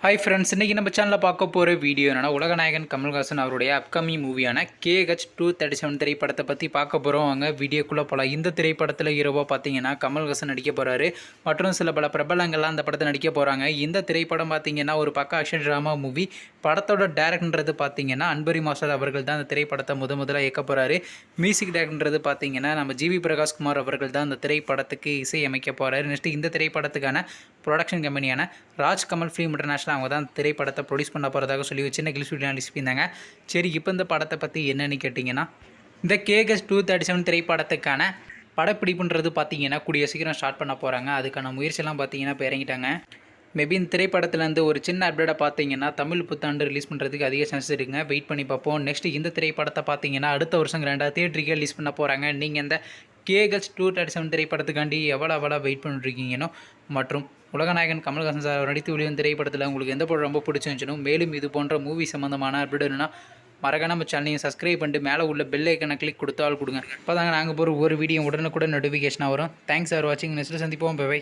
Hi friends இன்றைக்கி நம்ம சேனலில் பார்க்க போகிற வீடியோ என்னென்னா உலகநாயகன் கமல்ஹாசன் அவருடைய அப்கமிங் மூவியான கேஹெச் டூ தேர்ட்டி செவன் திரைப்படத்தை பற்றி பார்க்க போகிறோம் அவங்க வீடியோக்குள்ளே போகலாம் இந்த திரைப்படத்தில் ஹீரோவாக பார்த்தீங்கன்னா கமல்ஹாசன் நடிக்க போகிறாரு மற்றும் சில பல பிரபலங்கள்லாம் அந்த படத்தை நடிக்க போகிறாங்க இந்த திரைப்படம் பார்த்தீங்கன்னா ஒரு பக்க ஆக்ஷன் ட்ராமா மூவி படத்தோட டேரக்டர்ன்றது பார்த்தீங்கன்னா அன்பரி மாஸ்டர் அவர்கள் தான் அந்த திரைப்படத்தை முத முதலாக இயக்க போகிறாரு மியூசிக் டேரக்டர்ன்றது பார்த்தீங்கன்னா நம்ம ஜிவி பிரகாஷ்குமார் அவர்கள் தான் அந்த திரைப்படத்துக்கு இசை அமைக்க போகிறாரு நெக்ஸ்ட்டு இந்த திரைப்படத்துக்கான ப்ரொடக்ஷன் கம்பெனியான ராஜ் கமல் ஃபிலிம் இன்டர்நேஷனல் அவங்க தான் திரைப்படத்தை ப்ரொடியூஸ் பண்ண போகிறதாக சொல்லி ஒரு சின்ன கிளிஸ் வீடியோ அனுப்பியிருந்தாங்க சரி இப்போ இந்த படத்தை பற்றி என்னென்னு கேட்டிங்கன்னா இந்த கேகஸ் டூ தேர்ட்டி செவன் திரைப்படத்துக்கான படப்பிடிப்புன்றது பார்த்தீங்கன்னா கூடிய சீக்கிரம் ஸ்டார்ட் பண்ண போகிறாங்க அதுக்கான முயற்சியெல்லாம் பார்த்தீங்கன்னா இப்போ இறங்கிட்டாங்க. மேபி இந்த திரைப்படத்துலேருந்து ஒரு சின்ன அப்டேட்டை பார்த்தீங்கன்னா தமிழ் புத்தாண்டு ரிலீஸ் பண்ணுறதுக்கு அதிக சான்ஸ் இருக்குங்க. வெயிட் பண்ணி பார்ப்போம். நெக்ஸ்ட் இந்த திரைப்படத்தை பார்த்தீங்கன்னா அடுத்த வருஷம் ரெண்டாவது தியேட்டருக்கு ரிலீஸ் பண்ண போகிறாங்க நீங்கள் இந்த K H two thirty seven திரைப்படத்துக்காண்டி எவ்வளோ எவ்வளோ வெயிட் பண்ணிருக்கீங்கனோ மற்றும் உலகநாயகன் கமல்ஹாசன் சார் நடித்து வெளியும் திரைப்படத்தில் உங்களுக்கு எந்த படம் ரொம்ப பிடிச்சிருந்துச்சுனோ மேலும் இது போன்ற மூவி சம்மந்தமான அப்டேட்னா மறக்க நம்ம சேனலையும் சப்ஸ்கிரைப் பண்ணிட்டு மேலே உள்ள பெல் ஐக்கனை கிளிக் கொடுத்தால் கொடுங்க. இப்போ தாங்க நாங்கள் போகிற ஒரு வீடியோ உடனுக்குடன் நோட்டிஃபிகேஷனாக வரும். தேங்க்ஸ் ஃபார் வாட்சிங் நெக்ஸ்ட்டு சந்திப்போம். பை